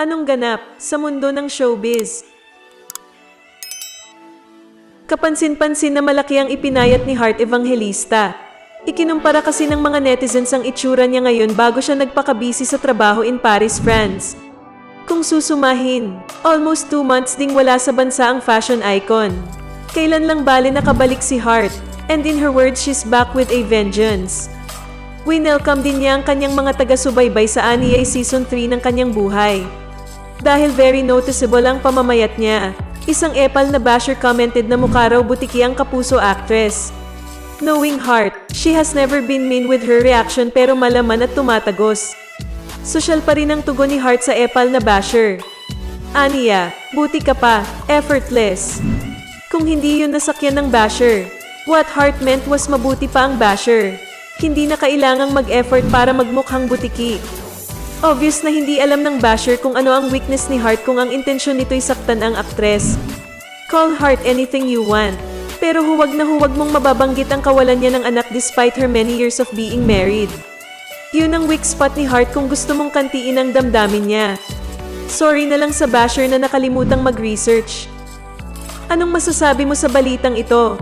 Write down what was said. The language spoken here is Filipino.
Anong ganap sa mundo ng showbiz? Kapansin-pansin na malaki ang ipinayat ni Heart Evangelista. Ikinumpara kasi ng mga netizens ang itsura niya ngayon bago siya nagpakabisi sa trabaho in Paris, France. Kung susumahin, almost two months ding wala sa bansa ang fashion icon. Kailan lang bale nakabalik si Heart, and in her words, she's back with a vengeance. Winelcome din niya ang kanyang mga taga-subaybay sa Aniyay Season 3 ng kanyang buhay. Dahil very noticeable ang pamamayat niya, isang epal na basher commented na mukha raw butiki ang kapuso actress. Knowing Heart, she has never been mean with her reaction pero malaman at tumatagos. Sosyal pa rin ang tugon ni Heart sa epal na basher. Aniya, buti ka pa, effortless. Kung hindi yun nasakyan ng basher, what Heart meant was mabuti pa ang basher. Hindi na kailangang mag-effort para magmukhang butiki. Obvious na hindi alam ng basher kung ano ang weakness ni Heart kung ang intensyon nito'y saktan ang aktres. Call Heart anything you want. Pero huwag na huwag mong mababanggit ang kawalan niya ng anak despite her many years of being married. Yun ang weak spot ni Heart kung gusto mong kantiin ang damdamin niya. Sorry na lang sa basher na nakalimutang mag-research. Anong masasabi mo sa balitang ito?